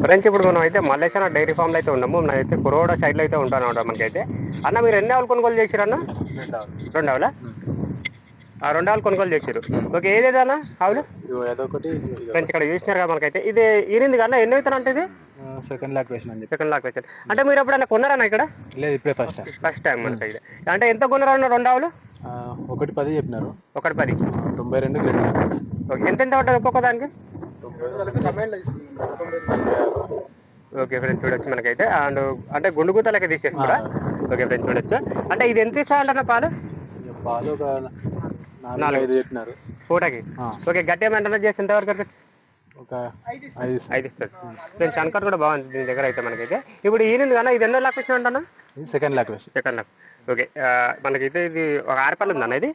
Friends ఇప్పుడు మనం అయితే మల్లేశ్వర డైరీ ఫామ్లో అయితే ఉన్నాము. మనం అయితే కురోడ సైడ్లో అయితే ఉంటాను అనమాట మనకైతే. అన్న మీరు ఎన్ని ఆవులు కొనుగోలు చేశారు అన్న? రెండు ఆవులా. ఆ రెండు ఆవులు కొనుగోలు చేశారు ఓకే ఏదేదన్నా ఆవులు? అదొకటి ఫ్రెండ్స్ ఇక్కడ చూసినారు కదా మనకైతే. ఇది ఈరింది కదా ఎన్ని అవుతాను అంటే ఇది? సెకండ్ లాక్ వేసిన సెకండ్ లాక్ వచ్చారు అంటే మీరు ఎప్పుడైనా కొన్నారన్న ఇక్కడ? లేదు ఇప్పుడే ఫస్ట్ టైం ఫస్ట్ టైం మనకైతే అంటే ఎంత కొన్నారన్న రెండు ఆవులు? ఒకటి పది చెప్పినారు. ఒకటి పది. తొంభై రెండు ఎంత ఎంత పడ్డది ఒక్కొక్క దానికి? ఓకే ఫ్రెండ్స్ చూడొచ్చు మనకైతే. అండ్ అంటే గుండు గుత్తలకి తీసేసుకురా ఓకే ఫ్రెండ్స్ చూడొచ్చు. అంటే ఇది ఎంత ఇస్తా అంటారా పాలు? పాలు ఒక నాలుగు ఐదు చెప్పినారు పూటకి? ఓకే గట్టి మెయింటెనెన్స్ చేసి ఎంతవరకు ఒక ఐదు ఫ్రెండ్స్ కూడా బాగుంది దీని దగ్గర అయితే మనకైతే. ఇప్పుడు ఈనింది కదా ఇది ఎన్నో లాక్ వచ్చిన అంటానా second lock second lock. Okay మనకైతే ఇది ఒక ఆరు పళ్ళు ఉందన్న ఇది?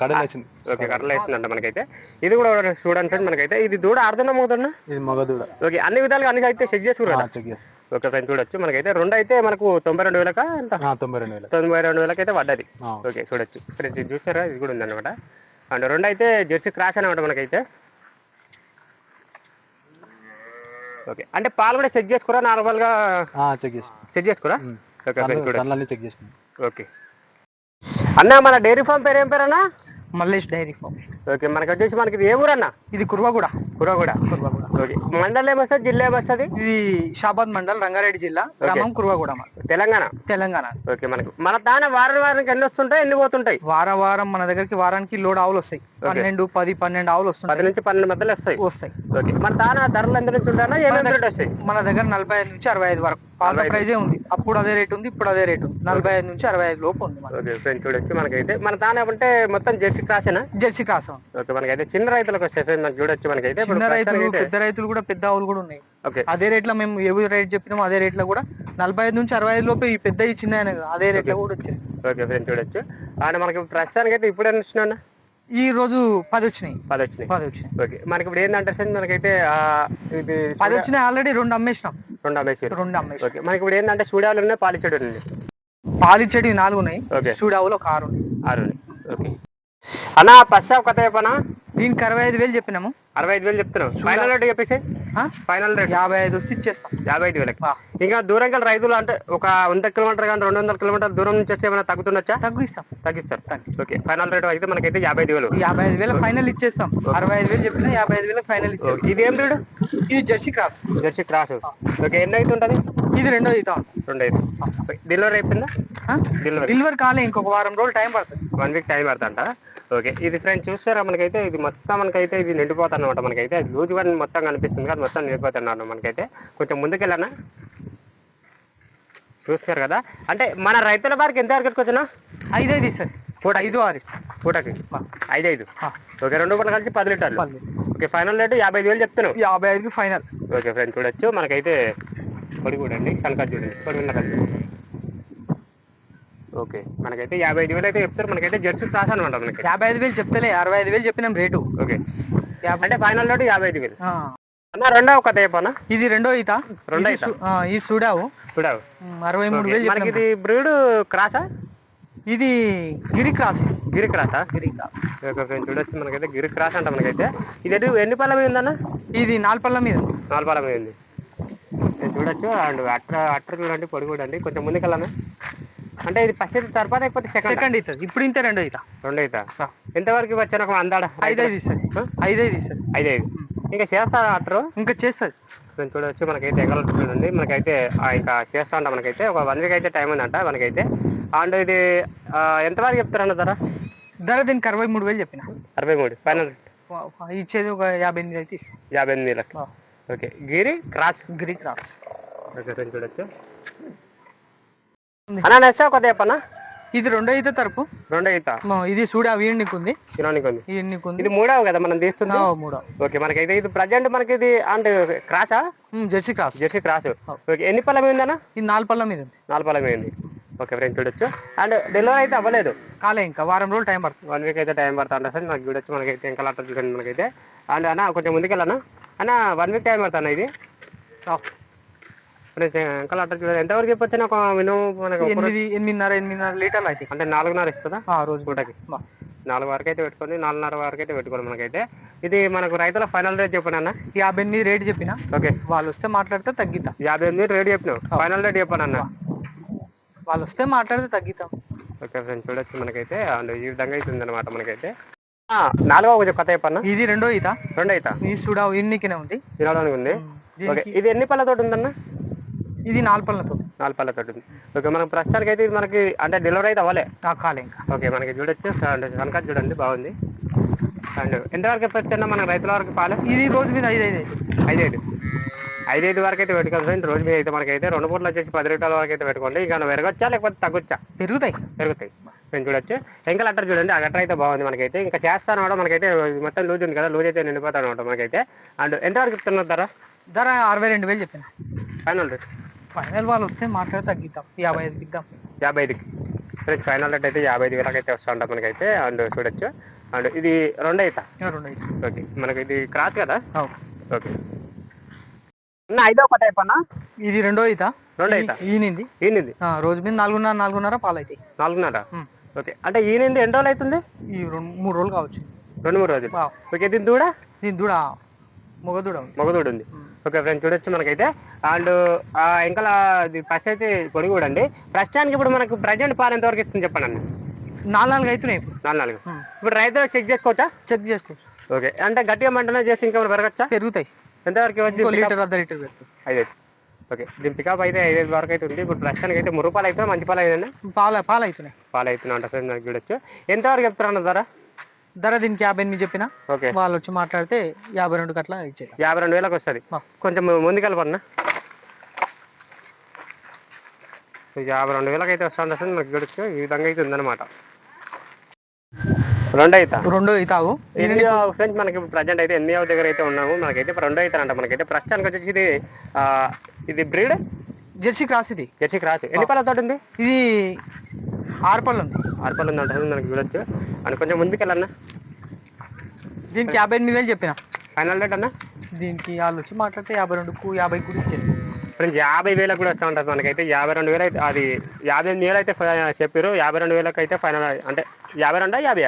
కడలు వేసింది. ఓకే కర్రలు. వేసిందంట మనకైతే. ఇది కూడా చూడండి ఫ్రెండ్ మనకైతే. ఇది దూడ ఆరుదనం అవుతున్నా ఇది మగదూడ. ఓకే అన్ని విధాలుగా అన్ని అయితే చెక్ చేసుకురా చెక్ చేసి ఓకే ఫ్రెండ్ చూడొచ్చు. మనకైతే రెండు అయితే మనకు తొంభై రెండు వేలక ఎంత? తొంభై రెండు వేల. తొంభై రెండు వేలకి అయితే పడ్డది ఓకే చూడొచ్చు. ఫ్రెండ్స్ ఇది చూసారా? ఇది కూడా ఉందన్నమాట. అండ్ రెండు అయితే జెర్సీ క్రాష్ అనమాట మనకైతే. ఓకే అంటే పాలు కూడా చెక్ చేసుకురా నార్మల్గా? చెక్ చేసి చెక్ చేసుకురా? ఓకే చెక్ చేసుకున్నాం ఓకే. అన్న మన డైరీ ఫామ్ పేరు ఏం పేరు అన్న మల్లేష్ డైరీ ఫామ్. ఓకే మనకి వచ్చేసి మనకి ఇది ఏ ఊరన్న ఇది కుర్వగూడ. కురగూడ కుర్వగూడ. ఓకే మండలం ఏమొస్తుంది జిల్లా ఏమొస్తుంది ఇది షాబాద్ మండల్ రంగారెడ్డి జిల్లా. గ్రామం కుర్వగూడ. తెలంగాణ? తెలంగాణ. ఓకే మనకి మన తాన వారం వారానికి ఎన్ని వస్తుంటాయి ఎన్ని పోతుంటాయి? వారం వారం మన దగ్గరికి వారానికి లోడ్ ఆవులు వస్తాయి. పన్నెండు పది పన్నెండు ఆవులు పది వస్తుంటాయి నుంచి పన్నెండు మధ్యలో వస్తాయి. వస్తాయి. ఓకే మన తాన ధరలు ఎంత నుంచి ఏమేమి రేట్ వస్తాయి. మన దగ్గర నలభై ఐదు నుంచి అరవై ఐదు వరకు. పాత ప్రైజే ఉంది. అప్పుడు అదే రేట్ ఉంది ఇప్పుడు అదే రేట్ ఉంది. నలభై ఐదు నుంచి అరవై ఐదు లోపు ఉంది ఓకే చూడొచ్చు. మనకైతే మన తాన అంటే మొత్తం జెర్సీ క్రాసేనా? Jersey cross. ఓకే మనకైతే చిన్న రైతులకు ఫ్రెండ్స్ మనకి చూడొచ్చు మనకైతే. ఇప్పుడు చిన్న రైతులు పెద్ద రైతులు కూడా పెద్ద ఆవులు కూడా ఉన్నాయి. ఓకే. అదే రేట్లో మేము ఏ రేట్ చెప్పినామో అదే రేట్లో కూడా నలభై ఐదు నుంచి అరవై ఐదు లోపు ఈ పెద్ద ఈ చిన్న అయినా కదా, అదే రేట్లో కూడా వచ్చేస్తుంది ఓకే ఫ్రెండ్స్ చూడొచ్చు. అండ్ మనకి ప్రస్తుతానికి అయితే ఇప్పుడు వచ్చినా ఈ రోజు పది వచ్చినాయి. పది వచ్చినాయి. పది వచ్చినాయి. ఓకే మనకి ఇప్పుడు ఏంటంటే ఫ్రెండ్స్ మనకైతే ఆ, ఇది పది వచ్చినాయి ఆల్రెడీ రెండు అమ్మేసినాం. రెండు అమ్మేసారు రెండు అమ్మేసినాం. ఓకే మనకి ఇప్పుడు ఏంటంటే స్టూడియోలు ఉన్నాయి పాలిచెడు పాలిచ్చేటివి నాలుగు ఉన్నాయి. ఓకే. స్టూడియోలో ఒక ఆరు ఉన్నాయి. ఆరు ఉన్నాయి. ఓకే. అన్న పశ్చాప్ కథ చెప్పనా? దీనికి అరవై ఐదు వేలు చెప్పినాము. అరవై ఐదు వేలు చెప్తున్నావు. ఫైనల్ రేట్ చెప్పేసి? ఫైనల్ రేట్ యాభై ఐదు ఇచ్చేస్తాం యాభై ఐదు వేలకి. ఇంకా దూరం గల రైతులు అంటే ఒక వంద కిలోమీటర్ కానీ రెండు వందల కిలోమీటర్ దూరం నుంచి వచ్చి ఏమైనా తగ్గుతుండొచ్చా? తగ్గిస్తాం. తగ్గిస్తారు. తగ్గిస్తాం. ఓకే ఫైనల్ రేట్ అయితే మనకైతే యాభై ఐదు వేలు. యాభై ఐదు వేలు ఫైనల్ ఇచ్చేస్తాం. అరవై ఐదు వేలు చెప్పినా యాభై ఐదు వేలు ఫైనల్ ఇచ్చేస్తాం. ఇది ఏం రేడు ఇది jersey cross. Jersey cross. Okay ఎన్ని అయితే ఉంటుంది? ఇది రెండో ఇతా రెండు ఐదు డెలివరీ అయిపోయిందా డెలివరీ డెలివరీ కాలే ఇంకొక వారం రోజులు టైం పడుతుంది. వన్ వీక్ టైం పడుతుంట ఓకే ఇది ఫ్రెండ్స్ చూస్తారా మనకైతే? ఇది మొత్తం మనకైతే ఇది నిండిపోతుంది అనమాట మనకైతే. లూజ్ వన్ మొత్తం కనిపిస్తుంది కదా మొత్తం నిండిపోతున్నాను మనకైతే. కొంచెం ముందుకెళ్ళనా? చూస్తున్నారు కదా. అంటే మన రైతుల వారికి ఎంత వరకు వచ్చినా ఐదు ఐదు ఇస్తుంది పూట ఐదు ఆరు పూటకి ఐదు ఐదు ఓకే రెండు పూటలు కలిసి పది లీటర్లు. ఓకే ఫైనల్ రేటు యాభై ఐదు వేలు చెప్తున్నావు. యాభై ఐదుకి ఫైనల్ ఓకే ఫ్రెండ్స్ చూడొచ్చు. మనకైతే పొడి చూడండి కనకాలు చూడండి పొడి ఉన్న కలిసి ఓకే మనకైతే యాభై ఐదు వేలు అయితే చెప్తారు మనకైతే జెర్సీ క్రాస్ అనమాట మనకి యాభై ఐదు వేలు చెప్తేలే అరవై ఐదు వేలు చెప్పినాం రేటు. ఓకే. అంటే ఫైనల్ రేటు యాభై ఐదు వేలు. అన్న రెండవ కథ చెప్పనా ఇది రెండో ఈత. రెండో ఇది ఈత. ఈ సుడావు. చూడవు ఉమ్, అరవై మూడు వేలు మనకి. ఇది బ్రీడ్ క్రాసా? ఇది గిరి క్రాస్. గిరి క్రాసా? గిరి క్రాస్. చూడొచ్చు మనకైతే గిరి క్రాస్ అంట మనకైతే. ఇది ఎన్ని పళ్ళ మీద ఉందన్న? ఇది నాలుపల్ల మీద ఉంది. నాలుగు పళ్ళ మీద ఉంది. నేను చూడొచ్చు. అండ్ అట్ర అట్ర చూడండి పొడి చూడండి. కొంచెం ముందుకెళ్ళాను అంటే ఇది ఫస్ట్ తర్వాత లేకపోతే సెకండ్ సెకండ్ ఈత ఇప్పుడు ఇంతే రెండో ఈత రెండు అయితే ఎంతవరకు వచ్చాను ఒక అందాడ ఐదు ఐదు ఇస్తుంది ఐదు ఐదు ఇస్తుంది ఐదు ఐదు. ఇంకా చేస్తారా అట్రు? ఇంకా చేస్తుంది నేను చూడవచ్చు మనకైతే ఎగల ఉంది మనకైతే ఆ, ఇంకా చేస్తా ఉంటాం మనకైతే. ఒక వన్ వీక్ అయితే టైం ఉందంట మనకైతే. అండ్ ఇది ఎంతవరకు చెప్తారన్న ధర? ధర దీనికి అరవై మూడు వేలు చెప్పిన. అరవై మూడు. ఫైనల్ ఇచ్చేది ఒక యాభై ఎనిమిది అయితే. యాభై ఎనిమిది లక్షలు. Okay Gir cross Gir cross okay చూడొచ్చు అన్నా చెప్పన్నా ఇది రెండో ఈత తరపు. రెండో ఈత. ఇది చూడ వీడికి ఉంది ఉంది వీడికి ఉంది ఇది మూడవ కదా మనం తీస్తుంది? ఆ, మూడో ఓకే మనకైతే ఇది ప్రజెంట్ మనకి ఇది and క్రాసా jersey cross jersey cross okay ఎన్ని పళ్ళ మీద ఉందన్నా? ఇది నాలుగు పళ్ళ మీద ఉంది. నాలుగు పళ్ళ మీద ఉంది. ఓకే ఫ్రెండ్ చూడొచ్చు. అండ్ డెలివరీ అయితే అవ్వలేదు. కాలే ఇంకా వారం రోజులు టైం పడుతుంది. వన్ వీక్ అయితే టైం పడుతుంది. సార్ నాకు చూడొచ్చు మనకైతే ఇంకా అట్లా చూడండి మనకైతే. అండ్ అన్న కొంచెం ముందుకెళ్ళనా? అన్న వన్ వీక్ టైం పడుతుంది ఇది? ఇంకా అట్లా చూడండి ఎంతవరకు చెప్పొచ్చు ఒక మినిమం మనకు ఎనిమిది ఎనిమిదిన్నర ఎనిమిదిన్నర లీటర్లు అయితే. అంటే నాలుగున్నర ఇస్తుందా? ఆ రోజు. పూటకి. నాలుగు వరకు అయితే పెట్టుకోండి నాలుగున్నర వరకు అయితే పెట్టుకోండి మనకైతే. ఇది మనకు రైతుల ఫైనల్ రేట్ చెప్పండి అన్న? యాభై ఎనిమిది రేట్ చెప్పిన? ఓకే. వాళ్ళు వస్తే మాట్లాడితే తగ్గిద్దాం. యాభై ఎనిమిది రేట్ చెప్పినావు. ఫైనల్ రేట్ చెప్పండి అన్న? వాళ్ళు వస్తే మాట్లాడితే తగ్గిద్దాం. ఓకే ఫ్రెండ్స్ చూడొచ్చు మనకైతే. అండ్ ఈ విధంగా అవుతుంది అనమాట మనకైతే. నాలుగో కొంచెం కొత్త చెప్పన్న ఇది రెండో ఈత? రెండు అవుతా ఈ చూడ ఇన్నికినే ఉంది? తినడానికి ఉంది. ఓకే ఇది ఎన్ని పళ్ళతోటి ఉందన్న? ఇది నాలుగు పళ్ళతో. నాలుగు పళ్ళతోటి ఉంది. ఓకే మనకు ప్రస్తుతానికి అయితే ఇది మనకి అంటే డెలివరీ అయితే అవ్వలే. కాలే ఇంకా. ఓకే మనకి చూడొచ్చు. కనక చూడండి బాగుంది. అండ్ ఎంతవరకు అన్న మన రైతుల వరకు పాలు? ఇది రోజు మీద ఐదు ఐదు. ఐదు ఐదైదు ఐదైదు వరకు అయితే పెట్టుకోవాలి రోజు మీద అయితే మనకైతే రెండు పూటలు వచ్చేసి పది లీటర్ల వరకు అయితే పెట్టుకోండి. ఇక పెరగచ్చా లేకపోతే తగ్గొచ్చా? పెరుగుతాయి. పెరుగుతాయి. నేను చూడొచ్చు. ఇంకా లెటర్ చూడండి ఆ గట్టర్ అయితే బాగుంది మనకైతే. ఇంకా చేస్తాను అనమాట మనకైతే మొత్తం లూజ్ ఉంది కదా లూజ్ అయితే నిండిపోతాను అనమాట మనకైతే. అండ్ ఎంతవరకు చెప్తున్నారు ధర? ధర అరవై రెండు వేలు చెప్పిన. Final rate? ఫైనల్ వాళ్ళు వస్తే మాట్లాడితే తగ్గిద్దాం యాభై ఐదుకి ఇద్దాం. యాభై ఐదుకి. ఫ్రెండ్స్ ఫైనల్ రేట్ అయితే యాభై ఐదు వేలకు అయితే వస్తూ ఉంటాం మనకైతే. అండ్ చూడొచ్చు. అండ్ ఇది రెండు ఇంకా రెండు ఐదు ఓకే. మనకి ఇది క్రాస్ కదా. ఓకే. అన్న ఐదో కొత్త అయిపోయినా ఇది రెండో ఈత. రెండో ఈత. ఈనింది. రోజు మీద నాలుగున్నర నాలుగున్నర పాలు అవుతాయి నాలుగున్నర. ఓకే. అంటే ఈనింది ఎన్ని రోజులు అవుతుంది? ఈ రెండు మూడు రోజులు కావచ్చు. రెండు మూడు రోజులు. ఓకే దీని దూడ? దీని దూడ మొగ దూడ ఉంది. మగదూడ ఉంది. ఓకే ఫ్రెండ్స్ చూడొచ్చు మనకైతే. అండ్ ఇంకా ఫస్ట్ అయితే పొడి కూడా అండి. ప్రస్తుతానికి ఇప్పుడు మనకు ప్రజెంట్ పాలు ఎంతవరకు ఇస్తుంది చెప్పండి అన్న? నాలుగు నాలుగు అవుతున్నాయి ఇప్పుడు. నాలుగు నాలుగు. ఇప్పుడు రైతు చెక్ చేసుకోవచ్చా? చెక్ చేసుకోవచ్చు. ఓకే. అంటే గట్టిగా మంటనే చేసి ఇంకేమైనా పెరగచ్చా? పెరుగుతాయి. ఎంతవరకు ఇంకో లీటర్ అర్ధ లీటర్ పెరుగుతుంది ఐదైదు ఓకే. దీని పికప్ అయితే ఐదైదు వరకు అయితే ఉంది. ఇప్పుడు ప్రస్తుతానికి అయితే మురు పాలు అయితే మంచి పాలు అయిందండి పాలు పాలు అవుతున్నాయి పాలు అవుతున్నాయి అంట నాకు చూడొచ్చు. ఎంతవరకు చెప్తారన్న ధర? ధర దీనికి యాభై ఎనిమిది చెప్పిన. ఓకే. వాళ్ళు వచ్చి మాట్లాడితే యాభై రెండు కట్ల ఇచ్చేది యాభై రెండు వేలకు వస్తుంది. కొంచెం ముందుకెళ్ళపన్నా యాభై రెండు వేలకు అయితే వస్తుంది మనకు చూడొచ్చు. ఈ విధంగా అయితే ఉందన్నమాట. రెండు అవుతా రెండో ఇతావు ఎన్ని ఫ్రెండ్స్ మనకి ప్రజెంట్ అయితే ఎన్ని దగ్గర అయితే ఉన్నాము. మనకైతే రెండు అవుతారంట మనకైతే ప్రస్తుతానికి వచ్చేసి ఇది ఇది బ్రీడ్? జెర్సీ క్రాస్ ఇది. Jersey cross. ఎన్ని పళ్ళతో ఉంది? ఇది ఆరు పళ్ళు ఉంది. ఆరు పళ్ళు ఉందంట. మనకి చూడొచ్చు. అని కొంచెం ముందుకెళ్ళన్నా దీనికి యాభై ఎనిమిది వేలు చెప్పిన. ఫైనల్ రేట్ అన్న? దీనికి వాళ్ళు వచ్చి మాట్లాడితే యాభై రెండుకు యాభై కూడా ఇచ్చేది ఫ్రెండ్స్ యాభై వేలకు కూడా వస్తూ ఉంటుంది. మనకైతే యాభై రెండు వేలు అయితే అది యాభై ఎనిమిది వేలు అయితే చెప్పారు యాభై రెండు వేలకు అయితే ఫైనల్ అంటే యాభై రెండా యాభై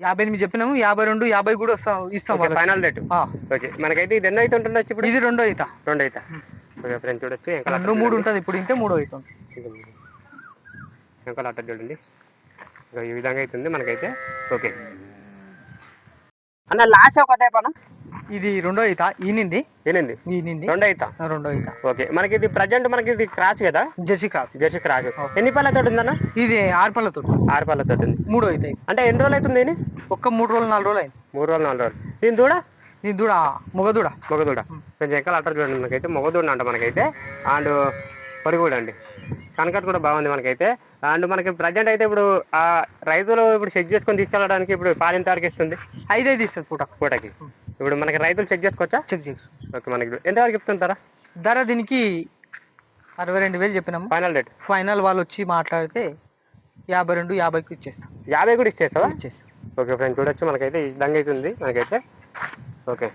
యాభై ఎనిమిది చెప్పినాము యాభై రెండు యాభై కూడా వస్తాం ఇస్తాం వాళ్ళకి. ఫైనల్ రేటు ఆ, ఓకే మనకైతే ఇది ఎన్నో అయితే ఉంటుండొచ్చు ఇప్పుడు? ఇది రెండో ఈత. రెండు అయితే ఓకే ఫ్రెండ్స్ చూడొచ్చు. రెండు మూడు ఉంటుంది ఇప్పుడు ఇంతే మూడో అవుతుంది ఇంకా అట్ట చూడండి. ఈ విధంగా అవుతుంది మనకైతే. ఓకే. అన్న లాస్ట్ ఒక పన. ఇది రెండో ఈత. ఈనింది? ఏనింది ఈనింది. రెండు ఆ, రెండో ఈత. ఓకే. మనకి ఇది ప్రజెంట్ మనకి ఇది క్రాస్ కదా? Jersey cross. Jersey cross. ఎన్ని పళ్ళతో ఉందన్న? ఇది ఆరు పళ్ళతో ఆరు పళ్ళతో ఉంది. మూడో ఈత ఇది. అంటే ఎన్ని రోజులు అవుతుంది దీని? ఒక్క మూడు రోజులు నాలుగు రోజులు అయింది. మూడు రోజులు నాలుగు రోజులు. దీని దూడ? దీని దూడ మొగ దూడ మొగదూడ కొంచెం ఎక్కల అట్టర్ చూడండి మనకైతే. మొగదూడ అంట మనకైతే. అండ్ పొడి కూడా అండి. కనకట్ కూడా బాగుంది మనకైతే. అండ్ మనకి ప్రజెంట్ అయితే ఇప్పుడు ఆ రైతులు ఇప్పుడు చెక్ చేసుకొని తీసుకెళ్ళడానికి ఇప్పుడు పాలింత వరకు ఇస్తుంది. ఐదైదు ఇస్తుంది పూట. పూటకి. ఇప్పుడు మనకి రైతులు చెక్ చేసుకోవచ్చా? చెక్ చేసుకో. ఓకే మనకి ఎంతవరకు చెప్తుంటారా? ధర దీనికి అరవై రెండు వేలు చెప్పినాము. ఫైనల్ రేట్ ఫైనల్ వాళ్ళు వచ్చి మాట్లాడితే యాభై రెండు యాభైకి ఇచ్చేస్తాం. యాభై కూడా ఇచ్చేస్తావా? ఇచ్చేస్తాం. ఓకే ఫ్రెండ్ చూడొచ్చు. మనకైతే ఈ విధంగా అయితే ఉంది మనకైతే ఓకే.